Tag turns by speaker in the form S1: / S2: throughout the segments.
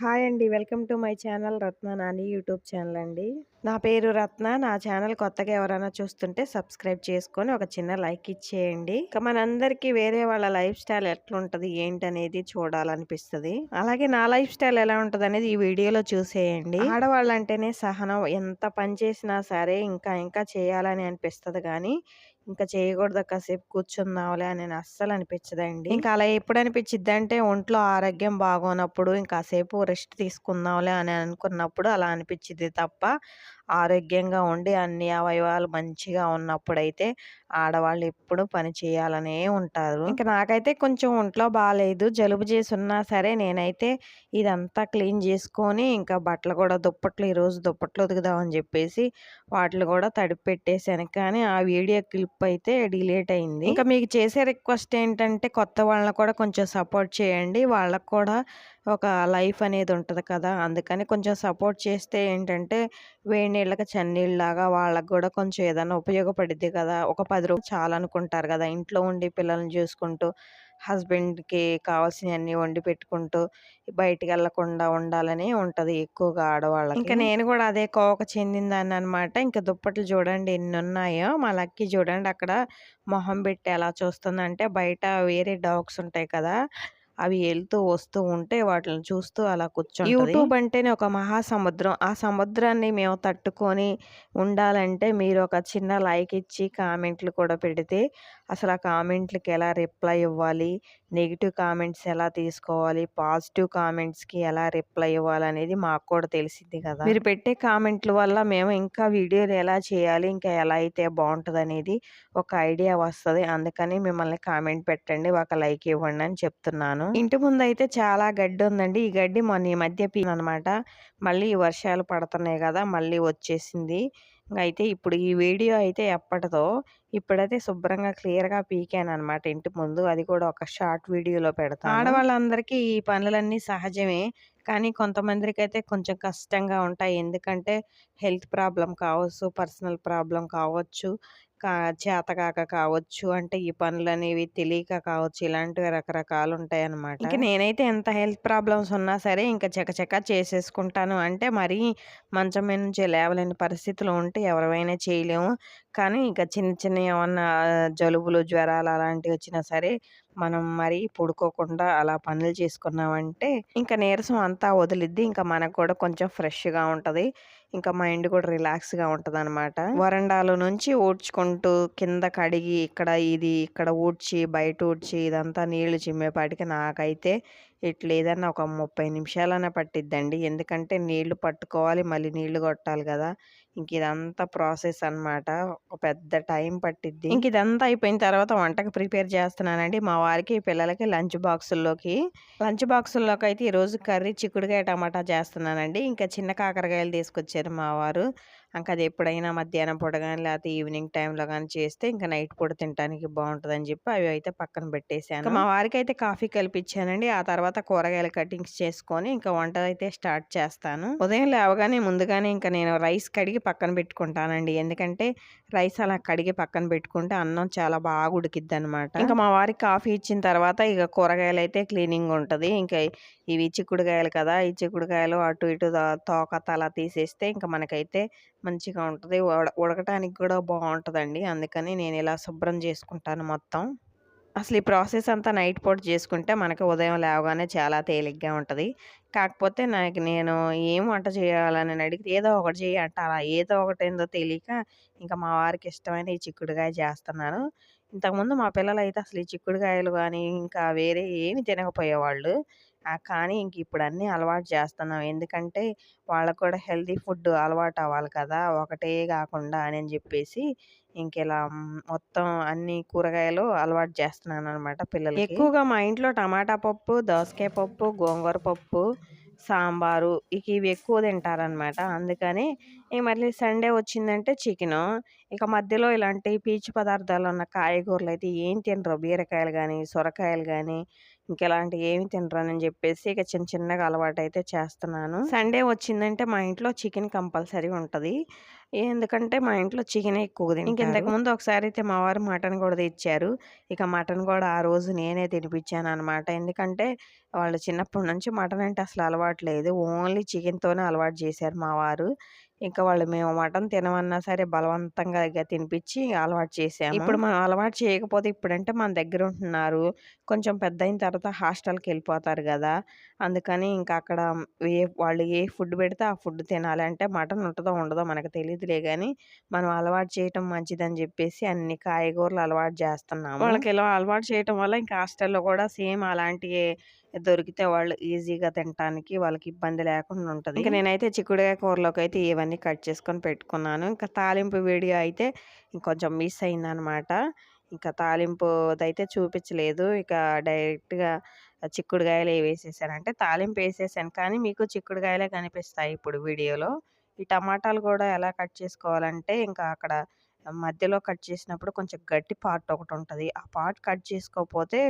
S1: Hi అండి. Welcome to my channel Ratna Nani YouTube channel అండి. నా పేరు రత్న. నా ఛానల్ కొత్తగా ఎవరైనా చూస్తుంటే సబ్స్క్రైబ్ చేసుకొని ఒక చిన్న లైక్ ఇచ్చేయండి. ఇక మనందరికీ వేరే వాళ్ళ లైఫ్ స్టైల్ ఎట్లుంటుంది ఏంటనేది చూడాలనిపిస్తుంది అలాగే నా లైఫ్ స్టైల్ ఎలా ఉంటుంది అనేది ఈ వీడియోలో చూసేయండి. ఆడవాళ్ళంటేనే సహనం. ఎంత పని చేసినా సరే ఇంకా ఇంకా చేయాలని అనిపిస్తుంది కానీ ఇంకా చేయకూడదు కాసేపు కూర్చుందాంలే అని అస్సలు అనిపించదండి. ఇంకా అలా ఎప్పుడు అనిపించిద్దంటే ఒంట్లో ఆరోగ్యం బాగోనప్పుడు ఇంకాసేపు రెస్ట్ తీసుకుందాంలే అని అనుకున్నప్పుడు అలా అనిపించింది తప్ప ఆరోగ్యంగా ఉండి అన్ని అవయవాలు మంచిగా ఉన్నప్పుడైతే ఆడవాళ్ళు ఎప్పుడు పని చేయాలనే ఉంటారు. ఇంక నాకైతే కొంచెం ఒంట్లో బాలేదు. జలుబు చేసి ఉన్నా సరే నేనైతే ఇదంతా క్లీన్ చేసుకొని ఇంకా బట్టలు కూడా దుప్పట్లు ఈరోజు దుప్పట్లు ఉతుకుదామని చెప్పేసి వాటిని కూడా తడిపి పెట్టేసాను. కానీ ఆ వీడియో క్లిప్ అయితే డిలీట్ అయింది. ఇంకా మీకు చేసే రిక్వెస్ట్ ఏంటంటే కొత్త వాళ్ళని కూడా కొంచెం సపోర్ట్ చేయండి. వాళ్ళకి కూడా ఒక లైఫ్ అనేది ఉంటుంది కదా! అందుకని కొంచెం సపోర్ట్ చేస్తే ఏంటంటే వేడి నీళ్ళకి చన్నీళ్ళలాగా వాళ్ళకి కూడా కొంచెం ఏదైనా ఉపయోగపడిద్ది కదా! ఒక 10 రోజులు చాలనుకుంటారు కదా! ఇంట్లో ఉండి పిల్లల్ని చూసుకుంటూ హస్బెండ్‌కి కావాల్సినవన్నీ వండి పెట్టుకుంటూ బయటికి వెళ్ళకుండా ఉండాలని ఉంటుంది ఎక్కువగా ఆడవాళ్ళకి. ఇంకా నేను కూడా అదే కోవకు చెందిందాన్ననమాట. ఇంకా దుప్పట్లు చూడండి ఎన్నున్నాయో. మా లక్కీ చూడండి అక్కడ మొహం పెట్టి ఎలా చూస్తుందంటే బయట వేరే డాగ్స్ ఉంటాయి కదా! అవి వెళ్తూ వస్తూ ఉంటే వాటిని చూస్తూ అలా కూర్చొని యూట్యూబ్ అంటేనే ఒక మహాసముద్రం. ఆ సముద్రాన్ని మేము తట్టుకొని ఉండాలంటే మీరు ఒక చిన్న లైక్ ఇచ్చి కామెంట్లు కూడా పెడితే అసలు ఆ కామెంట్లకి ఎలా రిప్లై ఇవ్వాలి, నెగిటివ్ కామెంట్స్ ఎలా తీసుకోవాలి, పాజిటివ్ కామెంట్స్‌కి ఎలా రిప్లై ఇవ్వాలి అనేది మాకు కూడా తెలిసింది కదా! మీరు పెట్టే కామెంట్ల వల్ల మేము ఇంకా వీడియోలు ఎలా చేయాలి, ఇంకా ఎలా అయితే బాగుంటుంది అనేది ఒక ఐడియా వస్తుంది అందుకని మిమ్మల్ని కామెంట్ పెట్టండి. ఒక లైక్ ఇవ్వండి అని చెప్తున్నాను. ఇంటి ముందు అయితే చాలా గడ్డి ఉందండి. ఈ గడ్డి మొన్న ఈ మధ్య అనమాట మళ్ళీ ఈ వర్షాలు పడుతున్నాయి కదా! మళ్ళీ వచ్చేసింది. అయితే ఇప్పుడు ఈ వీడియో అయితే ఎప్పటిదో ఇప్పుడైతే శుభ్రంగా క్లియర్‌గా పీకాను అనమాట ఇంటి ముందు. అది కూడా ఒక షార్ట్ వీడియోలో పెడతాను. ఆడవాళ్ళందరికీ ఈ పనులన్నీ సహజమే. కానీ కొంతమందికి అయితే కొంచెం కష్టంగా ఉంటాయి. ఎందుకంటే హెల్త్ ప్రాబ్లం కావచ్చు, పర్సనల్ ప్రాబ్లం కావచ్చు, కా చేతకాక కావచ్చు, అంటే ఈ పనులనేవి తెలియక కావచ్చు. ఇలాంటివి రకరకాలు ఉంటాయన్నమాట ఇంకా నేనైతే ఎంత హెల్త్ ప్రాబ్లమ్స్ ఉన్నా సరే ఇంకా చకచక చేసేసుకుంటాను. అంటే మరీ మంచం మీద నుంచి లేవలేని పరిస్థితులు ఉంటే ఎవరివైనా చేయలేము. కానీ ఇంకా చిన్న చిన్న ఏమన్నా జలుబులు, జ్వరాలు అలాంటివి వచ్చినా సరే మనం మరీ పడుకోకుండా అలా పనులు చేసుకున్నామంటే ఇంకా నీరసం అంతా వదిలిద్ది. ఇంకా మనకు కూడా కొంచెం ఫ్రెష్‌గా ఉంటుంది ఇంకా మైండ్ కూడా రిలాక్స్‌గా ఉంటదనమాట. వరండాలో నుంచి ఊడ్చుకుంటూ కింద కడిగి ఇక్కడ ఇది ఇక్కడ ఊడ్చి, బయట ఊడ్చి ఇదంతా నీళ్ళు చిమ్మేపాటికి నాకైతే ఇట్లా ఏదన్నా ఒక ముప్పై నిమిషాలైనా పట్టిద్దండి. ఎందుకంటే నీళ్ళు పట్టుకోవాలి, మళ్ళీ నీళ్ళు కొట్టాలి కదా! ఇంక ఇదంతా ప్రాసెస్ అనమాట. ఒక పెద్ద టైం పట్టిద్ది. ఇంక ఇదంతా అయిపోయిన తర్వాత వంటకు ప్రిపేర్ చేస్తున్నానండి. మా వారికి, పిల్లలకి లంచ్ బాక్సుల్లోకి. లంచ్ బాక్సుల్లోకి అయితే ఈరోజు కర్రీ చిక్కుడుకాయ టమాటా చేస్తున్నానండి. ఇంకా చిన్న కాకరకాయలు తీసుకొచ్చారు మా వారు. ఇంక అది ఎప్పుడైనా మధ్యాహ్నం పూట గాని లేకపోతే ఈవినింగ్ టైంలో గాని చేస్తే ఇంక నైట్ పూట తినటానికి బావుంటదని చెప్పి అవి అయితే పక్కన పెట్టేసాను. ఇక మా వారికైతే కాఫీ కలిపిచ్చానండి. ఆ తర్వాత కూరగాయల కటింగ్స్ చేసుకొని ఇంకా వంట అయితే స్టార్ట్ చేస్తాను. ఉదయం లేవగానే ముందుగానే ఇంక నేను రైస్ కడిగి పక్కన పెట్టుకుంటానండి. ఎందుకంటే రైస్ అలా కడిగి పక్కన పెట్టుకుంటే అన్నం చాలా బాగా ఉడికిద్దనమాట. ఇంక మా వారికి కాఫీ ఇచ్చిన తర్వాత ఇక కూరగాయలైతే క్లీనింగ్ ఉంటది. ఇంక ఇవి చిక్కుడుకాయలు కదా! ఈ చిక్కుడుకాయలు అటు ఇటు తోక, తల తీసేస్తే ఇంకా మనకైతే మంచిగా ఉంటుంది ఉడకటానికి కూడా బాగుంటుందండి అందుకని నేను ఇలా శుభ్రం చేసుకుంటాను మొత్తం. అసలు ఈ ప్రాసెస్ అంతా నైట్ పూట చేసుకుంటే మనకి ఉదయం లేవగానే చాలా తేలిగ్గా ఉంటుంది కాకపోతే నాకు నేను ఏం వంట చేయాలని అడిగితే ఏదో ఒకటి చేయంట అలా ఏదో ఒకటి ఏందో తెలియక ఇంకా మా వారికి ఇష్టమైన ఈ చిక్కుడుకాయ చేస్తున్నాను. ఇంతకుముందు మా పిల్లలైతే అసలు ఈ చిక్కుడుకాయలు కానీ ఇంకా వేరే ఏమి తినకపోయేవాళ్ళు. కానీ ఇంక ఇప్పుడు అన్నీ అలవాటు చేస్తున్నాం. ఎందుకంటే వాళ్ళకు కూడా హెల్తీ ఫుడ్ అలవాటు అవ్వాలి కదా! ఒకటే కాకుండా అని చెప్పేసి ఇంకెలా మొత్తం అన్ని కూరగాయలు అలవాటు చేస్తున్నాను అనమాట పిల్లలు ఎక్కువగా మా ఇంట్లో టమాటా పప్పు, దోసకాయ పప్పు, గోంగూర పప్పు, సాంబారు ఇక ఇవి ఎక్కువ తింటారనమాట. అందుకని ఇక మళ్ళీ సండే వచ్చిందంటే చికెను. ఇక మధ్యలో ఇలాంటి పీచు పదార్థాలున్న అయితే ఏం తినరు. బీరకాయలు కానీ సొరకాయలు గానీ ఇంకెలాంటివి ఏమి తినరని చెప్పేసి ఇక చిన్న చిన్నగా అలవాటు అయితే చేస్తున్నాను సండే వచ్చిందంటే మా ఇంట్లో చికెన్ కంపల్సరీ ఉంటుంది ఎందుకంటే మా ఇంట్లో చికెన్ ఎక్కువ ఇంక ఇంతకు ముందు ఒకసారి అయితే మా వారు మటన్ కూడా తెచ్చారు. ఇక మటన్ కూడా ఆ రోజు నేనే తినిపించాను అనమాట ఎందుకంటే వాళ్ళు చిన్నప్పటి నుంచి మటన్ అంటే అసలు అలవాటు లేదు. ఓన్లీ చికెన్తోనే అలవాటు చేశారు మా వారు. ఇంకా వాళ్ళు మేము మటన్ తినమన్నా సరే బలవంతంగా తినిపించి అలవాటు చేసాము. ఇప్పుడు మనం అలవాటు చేయకపోతే ఇప్పుడంటే మన దగ్గర ఉంటున్నారు. కొంచెం పెద్ద అయిన తర్వాత హాస్టల్కి వెళ్ళిపోతారు కదా! అందుకని ఇంకా అక్కడ ఏ వాళ్ళు ఏ ఫుడ్ పెడితే ఆ ఫుడ్ తినాలి అంటే మటన్ ఉంటుందో ఉండదో మనకు తెలియదులే కానీ మనం అలవాటు చేయటం మంచిదని చెప్పేసి అన్ని కాయగూరలు అలవాటు చేస్తున్నాము. వాళ్ళకి ఇలా అలవాటు చేయటం వల్ల ఇంకా హాస్టల్లో కూడా సేమ్ అలాంటివి దొరికితే వాళ్ళు ఈజీగా తినటానికి వాళ్ళకి ఇబ్బంది లేకుండా ఉంటుంది. ఇంకా నేనైతే చిక్కుడుకాయ కూరలోకి అయితే ఇవన్నీ కట్ చేసుకొని పెట్టుకున్నాను. ఇంకా తాలింపు వీడియో అయితే ఇంకొంచెం మిస్ అయిందనమాట. ఇంకా తాలింపు అయితే చూపించలేదు. ఇక డైరెక్ట్గా చిక్కుడుకాయలు వేసేసానంటే తాలింపు వేసేసాను. కానీ మీకు చిక్కుడుకాయలే కనిపిస్తాయి ఇప్పుడు వీడియోలో. ఈ టమాటాలు కూడా ఎలా కట్ చేసుకోవాలంటే ఇంకా అక్కడ మధ్యలో కట్ చేసినప్పుడు కొంచెం గట్టి పార్ట్ ఒకటి ఉంటుంది. ఆ పార్ట్ కట్ చేసుకోకపోతే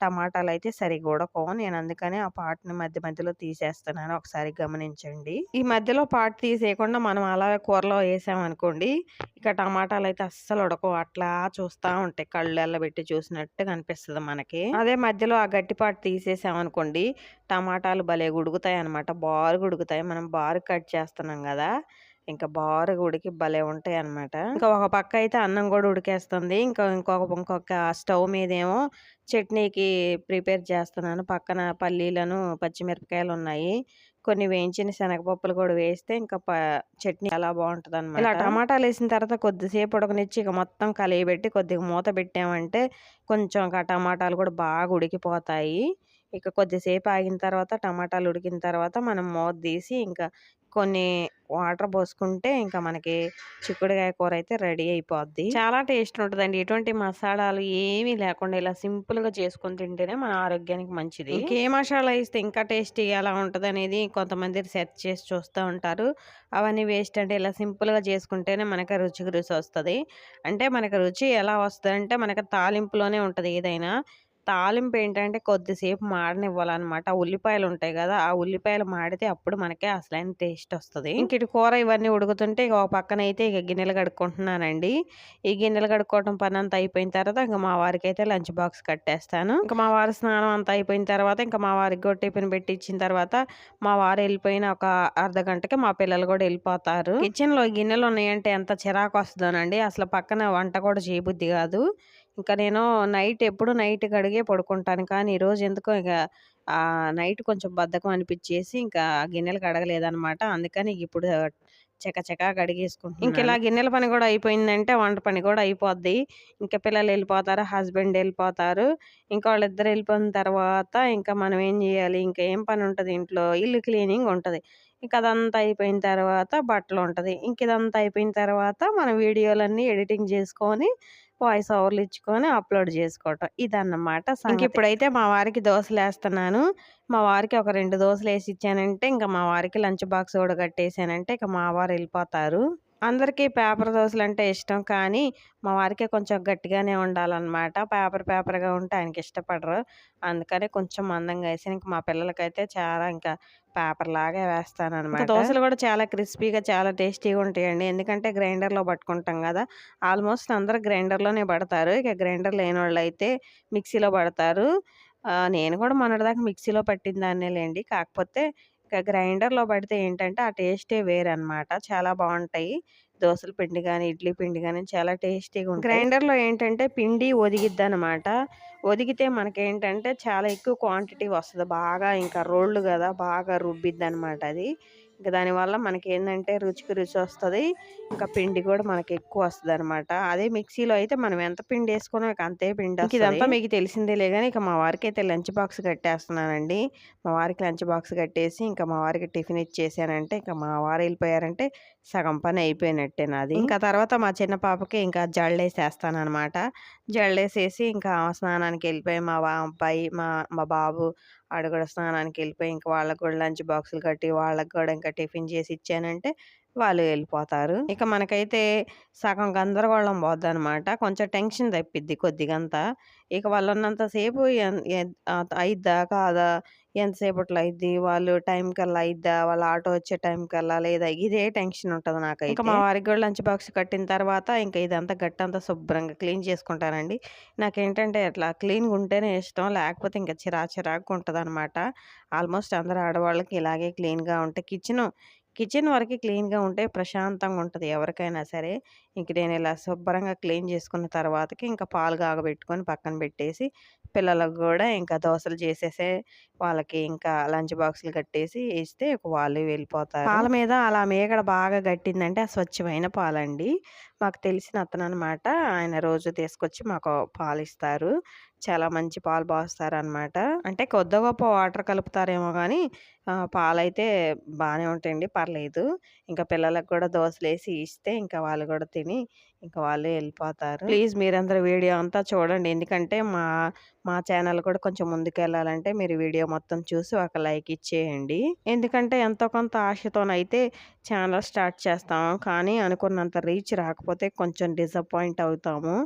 S1: టమాటాలు అయితే సరిగ్గా ఉడకవు నేను అందుకని ఆ పార్ట్ని మధ్య మధ్యలో తీసేస్తున్నాను. ఒకసారి గమనించండి. ఈ మధ్యలో పార్ట్ తీసేయకుండా మనం అలా కూరలో వేసామనుకోండి ఇక టమాటాలు అయితే అస్సలు ఉడకవు. అట్లా చూస్తూ ఉంటాయి కళ్ళు ఎల్లబెట్టి చూసినట్టు కనిపిస్తుంది మనకి. అదే మధ్యలో ఆ గట్టి పాటు తీసేసామనుకోండి టమాటాలు భలే ఉడుకుతాయి అనమాట బారు ఉడుకుతాయి మనం బారు కట్ చేస్తున్నాం కదా ఇంకా బారుగా ఉడికి భలే ఉంటాయి అనమాట ఇంకా ఒక పక్క అయితే అన్నం కూడా ఉడికేస్తుంది. ఇంకా ఇంకొక ఇంకొక స్టవ్ మీదేమో చట్నీకి ప్రిపేర్ చేస్తున్నాను. పక్కన పల్లీలను పచ్చిమిరపకాయలు ఉన్నాయి. కొన్ని వేయించిన శనగపప్పులు కూడా వేస్తే ఇంకా చట్నీ అలా బాగుంటుంది అనమాట ఇలా టమాటాలు వేసిన తర్వాత కొద్దిసేపు ఉడకనిచ్చి ఇక మొత్తం కలియబెట్టి కొద్దిగా మూత పెట్టామంటే కొంచెం ఆ టమాటాలు కూడా బాగా ఉడికిపోతాయి. ఇక కొద్దిసేపు ఆగిన తర్వాత టమాటాలు ఉడికిన తర్వాత మనం మూత తీసి ఇంకా కొన్ని వాటర్ పోసుకుంటే ఇంకా మనకి చిక్కుడుకాయ కూర అయితే రెడీ అయిపోద్ది. చాలా టేస్ట్ ఉంటుందండి. ఎటువంటి మసాలాలు ఏమీ లేకుండా ఇలా సింపుల్గా చేసుకొని తింటేనే మన ఆరోగ్యానికి మంచిది. ఇంకే మసాలా వేస్తే ఇంకా టేస్టీ ఎలా ఉంటుంది అనేది కొంతమంది సెర్చ్ చేసి చూస్తూ ఉంటారు. అవన్నీ వేస్ట్ అంటే ఇలా సింపుల్గా చేసుకుంటేనే మనకి రుచికి రుచి వస్తుంది. అంటే మనకి రుచి ఎలా వస్తుంది అంటే మనకి తాలింపులోనే ఉంటుంది ఏదైనా. తాలింపు ఏంటంటే కొద్దిసేపు మాడనివ్వాలన్నమాట. ఉల్లిపాయలు ఉంటాయి కదా ఆ ఉల్లిపాయలు మాడితే అప్పుడు మనకే అసలైన టేస్ట్ వస్తుంది. ఇంక ఇటు కూర ఇవన్నీ ఉడుకుతుంటే ఇక ఒక పక్కన అయితే ఇక గిన్నెలు కడుక్కుంటున్నానండి. ఈ గిన్నెలు కడుక్కోవడం పని అంతా అయిపోయిన తర్వాత ఇంకా మా వారికి అయితే లంచ్ బాక్స్ కట్టేస్తాను. ఇంకా మా వారి స్నానం అంతా అయిపోయిన తర్వాత ఇంకా మా వారికి కూడా టిఫిన్ పెట్టి ఇచ్చిన తర్వాత మా వారు వెళ్ళిపోయిన ఒక అర్ధ గంటకి మా పిల్లలు కూడా వెళ్ళిపోతారు. కిచెన్లో గిన్నెలు ఉన్నాయంటే ఎంత చిరాకు వస్తుందోనండి. అసలు పక్కన వంట కూడా చేయబుద్ధి కాదు. ఇంకా నేను నైట్ ఎప్పుడు నైట్ కడిగే పడుకుంటాను. కానీ ఈరోజు ఎందుకో ఇక నైట్ కొంచెం బద్ధకం అనిపించేసి ఇంకా గిన్నెలు కడగలేదనమాట అందుకని ఇప్పుడు చకచకా కడిగేసుకుంటాం ఇంక ఇలా గిన్నెల పని కూడా అయిపోయిందంటే వంట పని కూడా అయిపోద్ది. ఇంకా పిల్లలు వెళ్ళిపోతారు హస్బెండ్ వెళ్ళిపోతారు ఇంకా వాళ్ళిద్దరు వెళ్ళిపోయిన తర్వాత ఇంకా మనం ఏం చేయాలి? ఇంకా ఏం పని ఉంటుంది ఇంట్లో? ఇల్లు క్లీనింగ్ ఉంటుంది. ఇంకా అదంతా అయిపోయిన తర్వాత బట్టలు ఉంటుంది. ఇంక ఇదంతా అయిపోయిన తర్వాత మన వీడియోలన్నీ ఎడిటింగ్ చేసుకొని వాయిస్ ఓవర్లు ఇచ్చుకొని అప్లోడ్ చేసుకోవటం. ఇదన్నమాట ఇంక ఇప్పుడైతే మా వారికి దోశలు వేస్తున్నాను మా వారికి ఒక రెండు దోశలు వేసి ఇచ్చానంటే ఇంకా మా వారికి లంచ్ బాక్స్ కూడా కట్టేసానంటే ఇక మా వారు వెళ్ళిపోతారు. అందరికీ పేపర్ దోశలు అంటే ఇష్టం. కానీ మా వారికి కొంచెం గట్టిగానే ఉండాలన్నమాట. పేపర్ పేపర్గా ఉంటే ఆయనకి ఇష్టపడరు. అందుకని కొంచెం మందంగా వేసి ఇంకా మా పిల్లలకైతే చాలా ఇంకా పేపర్ లాగా వేస్తాను అనమాట దోశలు కూడా చాలా క్రిస్పీగా చాలా టేస్టీగా ఉంటాయండి. ఎందుకంటే గ్రైండర్లో పట్టుకుంటాం కదా! ఆల్మోస్ట్ అందరూ గ్రైండర్లోనే పడతారు. ఇక గ్రైండర్ లేని వాళ్ళు అయితే మిక్సీలో పడతారు. నేను కూడా మొన్నటిదాకా మిక్సీలో పట్టిన దాన్నే లేండి కాకపోతే గ్రైండర్లో పడితే ఏంటంటే ఆ టేస్టే వేరనమాట చాలా బాగుంటాయి దోశల పిండి కానీ ఇడ్లీ పిండి కానీ చాలా టేస్టీగా ఉంటుంది గ్రైండర్లో ఏంటంటే పిండి ఒదిగిద్ది అనమాట ఒదిగితే మనకేంటంటే చాలా ఎక్కువ క్వాంటిటీ వస్తుంది. బాగా ఇంకా రోళ్ళు కదా బాగా రుబ్బిద్ది అనమాట అది. ఇంకా దానివల్ల మనకి ఏంటంటే రుచికి రుచి వస్తుంది. ఇంకా పిండి కూడా మనకి ఎక్కువ వస్తుంది అనమాట అదే మిక్సీలో అయితే మనం ఎంత పిండి వేసుకున్నా అంతే పిండి ఇదంతా మీకు తెలిసిందేలే కానీ ఇక మా వారికి అయితే లంచ్ బాక్స్ కట్టేస్తున్నానండి. మా వారికి లంచ్ బాక్స్ కట్టేసి ఇంకా మా వారికి టిఫిన్ ఇచ్చేసానంటే ఇంకా మా వారు వెళ్ళిపోయారంటే సగం పని అయిపోయినట్టే నాది. ఇంకా తర్వాత మా చిన్న పాపకి ఇంకా జల్లేసేస్తాను అనమాట జల్లేసేసి ఇంకా స్నానానికి వెళ్ళిపోయి మా అబ్బాయి మా మా బాబు ఆడ కూడా స్నానానికి వెళ్ళిపోయి ఇంకా వాళ్ళకి కూడా లంచ్ బాక్సులు కట్టి వాళ్ళకు కూడా ఇంకా టిఫిన్ చేసి ఇచ్చానంటే వాళ్ళు వెళ్ళిపోతారు. ఇక మనకైతే సగం గందరగోళం పోద్ది అనమాట కొంచెం టెన్షన్ తప్పిద్ది కొద్దిగంతా. ఇక వాళ్ళు ఉన్నంతసేపు అయిద్దా కాదా? ఎంతసేపట్లో అయిద్ది? వాళ్ళు టైం కల్లా అయిద్దా? వాళ్ళ ఆటో వచ్చే టైం కల్లా? లేదా? ఇదే టెన్షన్ ఉంటుంది నాకైతే. ఇంకా మా వారికి కూడా లంచ్ బాక్స్ కట్టిన తర్వాత ఇంకా ఇదంతా గట్టంతా శుభ్రంగా క్లీన్ చేసుకుంటానండి నాకేంటంటే అట్లా క్లీన్గా ఉంటేనే ఇష్టం. లేకపోతే ఇంకా చిరా చిరాకు ఉంటుంది అనమాట ఆల్మోస్ట్ అందరు ఆడవాళ్ళకి ఇలాగే క్లీన్గా ఉంటే కిచెన్ కిచెన్ వరకు క్లీన్గా ఉంటే ప్రశాంతంగా ఉంటుంది ఎవరికైనా సరే. ఇంక నేను ఇలా శుభ్రంగా క్లీన్ చేసుకున్న తర్వాతకి ఇంకా పాలు కాగబెట్టుకొని పక్కన పెట్టేసి పిల్లలకు కూడా ఇంకా దోశలు చేసేసే వాళ్ళకి ఇంకా లంచ్ బాక్సులు కట్టేసి ఇస్తే ఒక వాళ్ళు వెళ్ళిపోతారు. పాల మీద అలా మేకడ బాగా గట్టిందంటే ఆ స్వచ్ఛమైన పాలండి. మాకు తెలిసిన అతను అనమాట ఆయన రోజు తీసుకొచ్చి మాకు పాలు ఇస్తారు చాలా మంచి పాలు పోస్తారు అనమాట అంటే కొద్ది గొప్ప వాటర్ కలుపుతారేమో కానీ పాలైతే బాగానే ఉంటాయండి పర్లేదు. ఇంకా పిల్లలకు కూడా దోశలు వేసి ఇస్తే ఇంకా వాళ్ళు కూడా తిని ఇంకా వాళ్ళే వెళ్ళిపోతారు. ప్లీజ్ మీరందరూ వీడియో అంతా చూడండి. ఎందుకంటే మా మా ఛానల్ కూడా కొంచెం ముందుకు వెళ్ళాలంటే మీరు వీడియో మొత్తం చూసి ఒక లైక్ ఇచ్చేయండి. ఎందుకంటే ఎంతో కొంత ఆశతోనైతే ఛానల్ స్టార్ట్ చేస్తాము కానీ అనుకున్నంత రీచ్ రాకపోతే కొంచెం డిసప్పాయింట్ అవుతాము.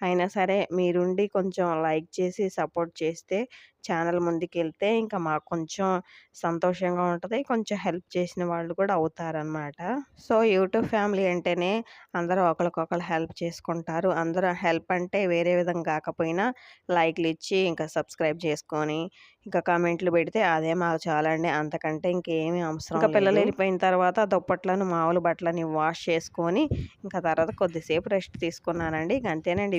S1: అయినా సరే మీరుండి కొంచెం లైక్ చేసి సపోర్ట్ చేస్తే ఛానల్ ముందుకెళ్తే ఇంకా మాకు కొంచెం సంతోషంగా ఉంటుంది. కొంచెం హెల్ప్ చేసిన వాళ్ళు కూడా అవుతారనమాట సో యూట్యూబ్ ఫ్యామిలీ అంటేనే అందరూ ఒకరికొకరు హెల్ప్ చేసుకుంటారు. అందరూ హెల్ప్ అంటే వేరే విధంగా కాకపోయినా లైక్లు ఇచ్చి ఇంకా సబ్స్క్రైబ్ చేసుకొని ఇంకా కామెంట్లు పెడితే అదే మాకు చాలండి. అంతకంటే ఇంకేమీ అవసరం ఇంకా పిల్లలు వెళ్ళిపోయిన తర్వాత దుప్పట్లను మామూలు బట్టలని వాష్ చేసుకొని ఇంకా తర్వాత కొద్దిసేపు రెస్ట్ తీసుకున్నానండి. ఇంక అంతేనండి.